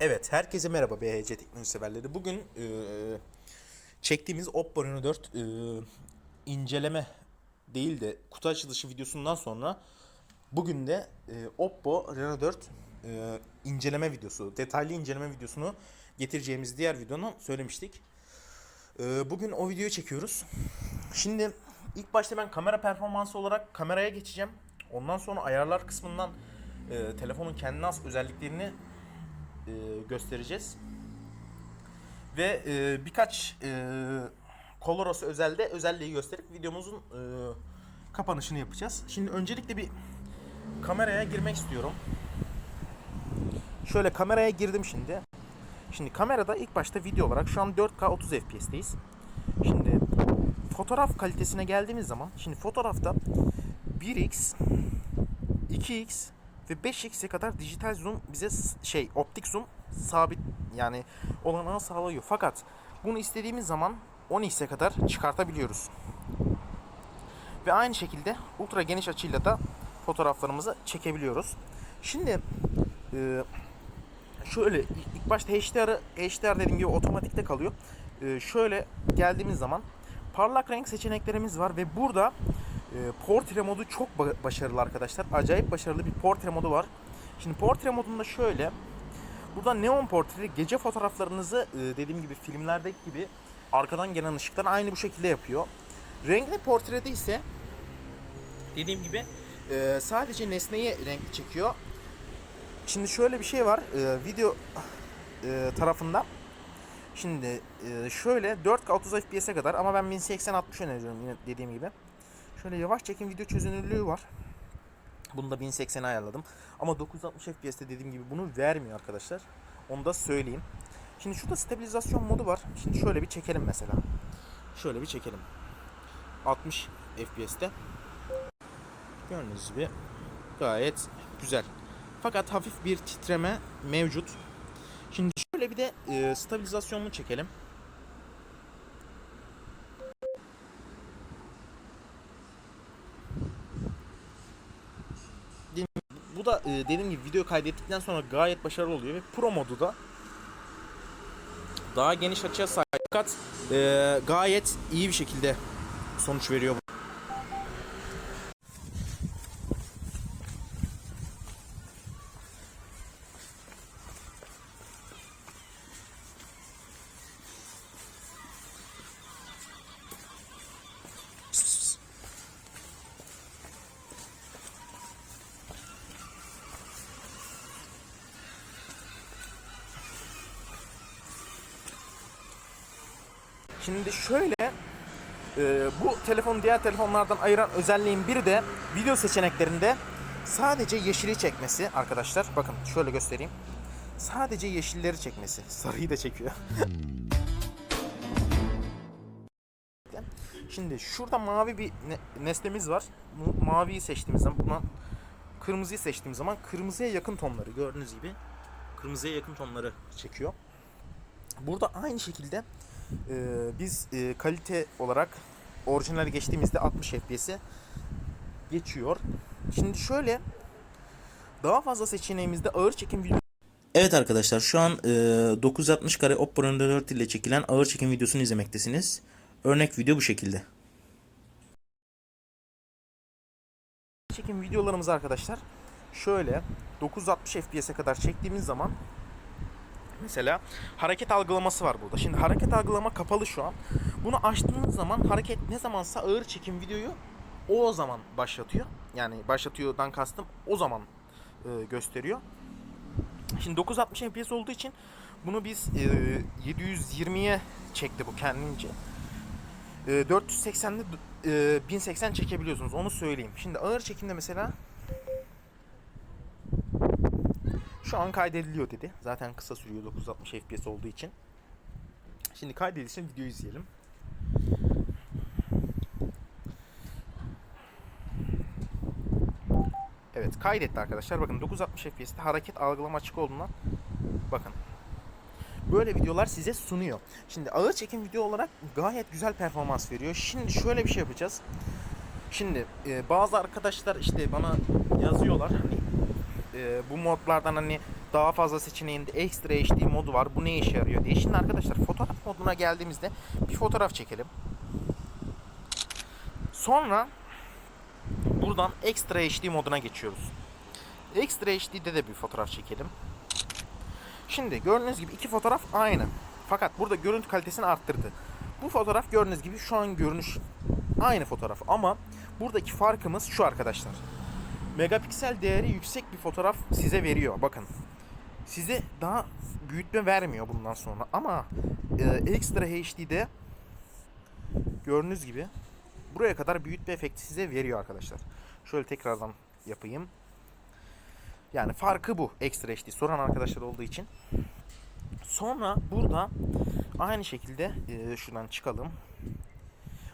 Evet, herkese merhaba BHC teknoloji severleri. Bugün e, çektiğimiz Oppo Reno 4 e, inceleme değil de kutu açılışı videosundan sonra bugün de e, Oppo Reno 4 e, inceleme videosu, detaylı inceleme videosunu getireceğimiz diğer videonu söylemiştik. E, bugün o videoyu çekiyoruz. Şimdi ilk başta ben kamera performansı olarak kameraya geçeceğim. Ondan sonra ayarlar kısmından e, telefonun kendine has özelliklerini e, göstereceğiz. Ve e, birkaç e, Coloros özelde özelliği gösterip videomuzun e, kapanışını yapacağız. Şimdi öncelikle bir kameraya girmek istiyorum. Şöyle kameraya girdim şimdi. Şimdi kamerada ilk başta video olarak şu an 4K 30 FPS'teyiz. Şimdi fotoğraf kalitesine geldiğimiz zaman şimdi fotoğrafta 1x 2x ve 5x'e kadar dijital zoom bize şey optik zoom sabit yani olanağı sağlıyor. Fakat bunu istediğimiz zaman 10x'e kadar çıkartabiliyoruz. Ve aynı şekilde ultra geniş açıyla da fotoğraflarımızı çekebiliyoruz. Şimdi e, şöyle ilk başta HDR'ı HDR dediğim gibi otomatikte kalıyor. E, şöyle geldiğimiz zaman parlak renk seçeneklerimiz var ve burada portre modu çok ba- başarılı arkadaşlar. Acayip başarılı bir portre modu var. Şimdi portre modunda şöyle. Burada neon portre gece fotoğraflarınızı e, dediğim gibi filmlerdeki gibi arkadan gelen ışıktan aynı bu şekilde yapıyor. Renkli portrede ise dediğim gibi e, sadece nesneyi renkli çekiyor. Şimdi şöyle bir şey var. e, video tarafında Şimdi şöyle 4K 30 FPS'e kadar ama ben 1080-60 öneriyorum dediğim gibi. Şöyle yavaş çekim video çözünürlüğü var. Bunu da 1080'e ayarladım. Ama 960 FPS'te dediğim gibi bunu vermiyor arkadaşlar. Onu da söyleyeyim. Şimdi şurada stabilizasyon modu var. Şimdi şöyle bir çekelim mesela. Şöyle bir çekelim. 60 FPS'te. Gördüğünüz gibi gayet güzel. Fakat hafif bir titreme mevcut. Şimdi şöyle bir de e, stabilizasyonunu çekelim. Da e, dediğim gibi video kaydettikten sonra gayet başarılı oluyor ve Pro modu da daha geniş açıya sahip fakat e, gayet iyi bir şekilde sonuç veriyor. Şimdi şöyle e, bu telefonu diğer telefonlardan ayıran özelliğin biri de video seçeneklerinde sadece yeşili çekmesi arkadaşlar. Bakın şöyle göstereyim. Sadece yeşilleri çekmesi. Sarıyı da çekiyor. Şimdi şurada mavi bir ne- nesnemiz var. Bu maviyi seçtiğimiz zaman buna kırmızıyı seçtiğimiz zaman kırmızıya yakın tonları gördüğünüz gibi kırmızıya yakın tonları çekiyor. Burada aynı şekilde e, biz e, kalite olarak orijinali geçtiğimizde 60 FPS'i geçiyor. Şimdi şöyle daha fazla seçeneğimizde ağır çekim video Evet arkadaşlar şu an e, 960 kare Oppo Reno 4 ile çekilen ağır çekim videosunu izlemektesiniz. Örnek video bu şekilde. çekim videolarımız arkadaşlar şöyle 960 FPS'e kadar çektiğimiz zaman mesela hareket algılaması var burada. Şimdi hareket algılama kapalı şu an. Bunu açtığınız zaman hareket ne zamansa ağır çekim videoyu o zaman başlatıyor. Yani başlatıyordan kastım o zaman e, gösteriyor. Şimdi 960 FPS olduğu için bunu biz e, 720'ye çekti bu kendince. E, 480'de e, 1080 çekebiliyorsunuz onu söyleyeyim. Şimdi ağır çekimde mesela şu an kaydediliyor dedi. Zaten kısa sürüyor 960 FPS olduğu için. Şimdi kaydedilsin video izleyelim. Evet kaydetti arkadaşlar. Bakın 960 FPS'te hareket algılama açık olduğundan bakın. Böyle videolar size sunuyor. Şimdi ağır çekim video olarak gayet güzel performans veriyor. Şimdi şöyle bir şey yapacağız. Şimdi e, bazı arkadaşlar işte bana yazıyorlar hani e, bu modlardan hani daha fazla seçeneğinde Extra HD modu var. Bu ne işe yarıyor diye. Şimdi arkadaşlar fotoğraf moduna geldiğimizde bir fotoğraf çekelim. Sonra buradan Extra HD moduna geçiyoruz. Extra HD'de de bir fotoğraf çekelim. Şimdi gördüğünüz gibi iki fotoğraf aynı. Fakat burada görüntü kalitesini arttırdı. Bu fotoğraf gördüğünüz gibi şu an görünüş aynı fotoğraf ama buradaki farkımız şu arkadaşlar. Megapiksel değeri yüksek bir fotoğraf size veriyor. Bakın. Size daha büyütme vermiyor bundan sonra ama e, Extra HD'de gördüğünüz gibi buraya kadar büyütme efekti size veriyor arkadaşlar. Şöyle tekrardan yapayım. Yani farkı bu Extra HD soran arkadaşlar olduğu için. Sonra burada aynı şekilde e, şuradan çıkalım.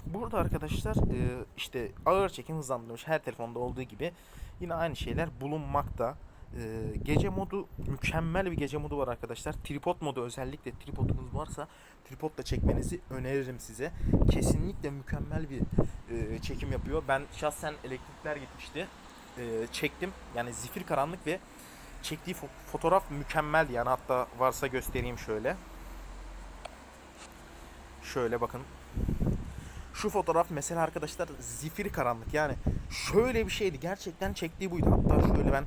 Burada arkadaşlar e, işte ağır çekim hızlandırılmış her telefonda olduğu gibi yine aynı şeyler bulunmakta. E, gece modu mükemmel bir gece modu var arkadaşlar. Tripod modu özellikle tripodunuz varsa tripodla çekmenizi öneririm size. Kesinlikle mükemmel bir e, çekim yapıyor. Ben şahsen elektrikler gitmişti. E, çektim. Yani zifir karanlık ve çektiği fo- fotoğraf mükemmeldi. Yani hatta varsa göstereyim şöyle. Şöyle bakın. Şu fotoğraf mesela arkadaşlar zifiri karanlık. Yani şöyle bir şeydi. Gerçekten çektiği buydu. Hatta şöyle ben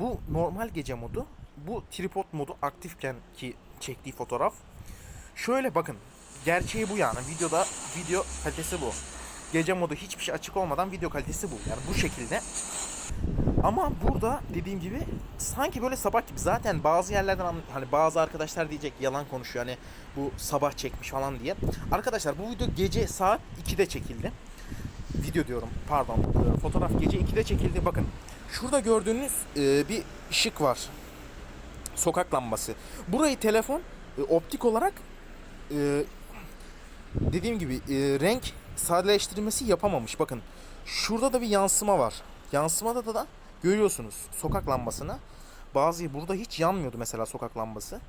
bu normal gece modu bu tripod modu aktifken ki çektiği fotoğraf. Şöyle bakın. Gerçeği bu yani. Videoda video kalitesi bu gece modu hiçbir şey açık olmadan video kalitesi bu yani bu şekilde ama burada dediğim gibi sanki böyle sabah gibi zaten bazı yerlerden an- hani bazı arkadaşlar diyecek yalan konuşuyor hani bu sabah çekmiş falan diye. Arkadaşlar bu video gece saat 2'de çekildi. Video diyorum pardon e, fotoğraf gece 2'de çekildi bakın. Şurada gördüğünüz e, bir ışık var. Sokak lambası. Burayı telefon e, optik olarak e, dediğim gibi e, renk sadeleştirmesi yapamamış. Bakın şurada da bir yansıma var. Yansımada da, da görüyorsunuz sokak lambasını. Bazı burada hiç yanmıyordu mesela sokak lambası.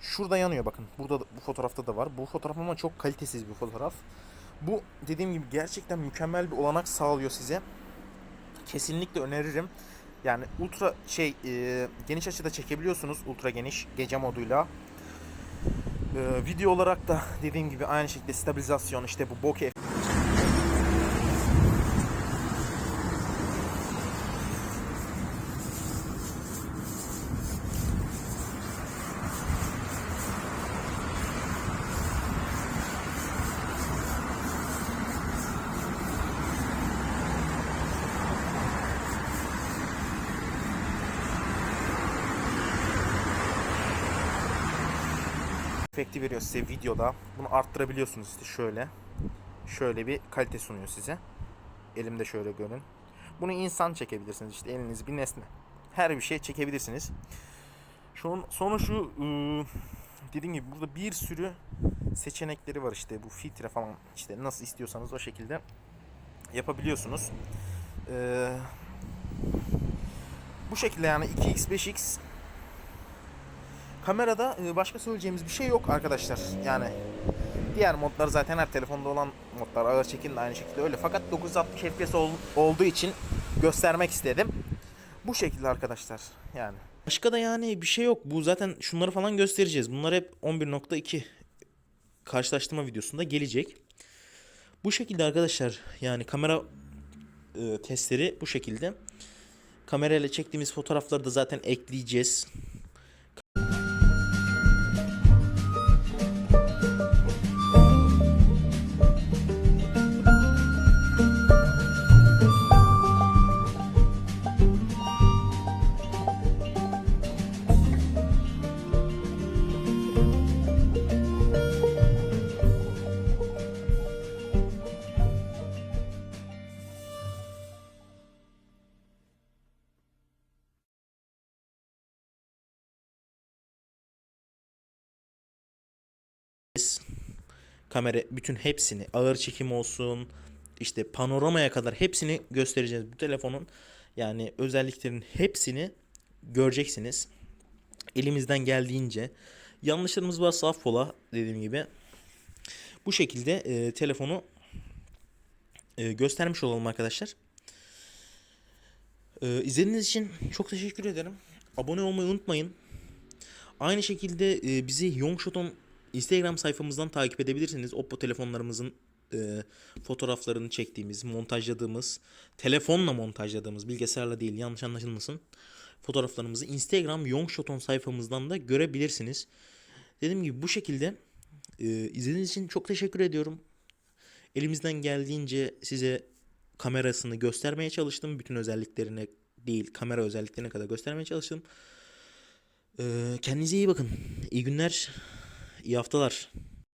Şurada yanıyor bakın. Burada da- bu fotoğrafta da var. Bu fotoğraf ama çok kalitesiz bir fotoğraf. Bu dediğim gibi gerçekten mükemmel bir olanak sağlıyor size. Kesinlikle öneririm. Yani ultra şey e, geniş açıda çekebiliyorsunuz ultra geniş gece moduyla. E, video olarak da dediğim gibi aynı şekilde stabilizasyon işte bu bokeh efekti veriyor size videoda. Bunu arttırabiliyorsunuz işte şöyle. Şöyle bir kalite sunuyor size. Elimde şöyle görün. Bunu insan çekebilirsiniz işte eliniz bir nesne. Her bir şey çekebilirsiniz. Şu sonu şu ıı, dediğim gibi burada bir sürü seçenekleri var işte bu filtre falan işte nasıl istiyorsanız o şekilde yapabiliyorsunuz. Ee, bu şekilde yani 2x 5x Kamerada e, başka söyleyeceğimiz bir şey yok arkadaşlar. Yani diğer modlar zaten her telefonda olan modlar. Ağır çekim de aynı şekilde öyle. Fakat 960 FPS ol- olduğu için göstermek istedim. Bu şekilde arkadaşlar. Yani. Başka da yani bir şey yok. Bu zaten şunları falan göstereceğiz. Bunlar hep 11.2 karşılaştırma videosunda gelecek. Bu şekilde arkadaşlar yani kamera e, testleri bu şekilde. Kamerayla çektiğimiz fotoğrafları da zaten ekleyeceğiz. Kamera bütün hepsini ağır çekim olsun işte panoramaya kadar hepsini göstereceğiz bu telefonun yani özelliklerin hepsini göreceksiniz elimizden geldiğince yanlışlarımız varsa affola dediğim gibi bu şekilde e, telefonu e, göstermiş olalım arkadaşlar. E, izlediğiniz için çok teşekkür ederim. abone olmayı unutmayın. Aynı şekilde e, bizi Yongshoton Instagram sayfamızdan takip edebilirsiniz. Oppo telefonlarımızın e, fotoğraflarını çektiğimiz, montajladığımız, telefonla montajladığımız, bilgisayarla değil yanlış anlaşılmasın. Fotoğraflarımızı Instagram Yongshoton sayfamızdan da görebilirsiniz. Dediğim gibi bu şekilde e, izlediğiniz için çok teşekkür ediyorum. Elimizden geldiğince size kamerasını göstermeye çalıştım. Bütün özelliklerine değil, kamera özelliklerine kadar göstermeye çalıştım. Ee, kendinize iyi bakın. İyi günler, iyi haftalar.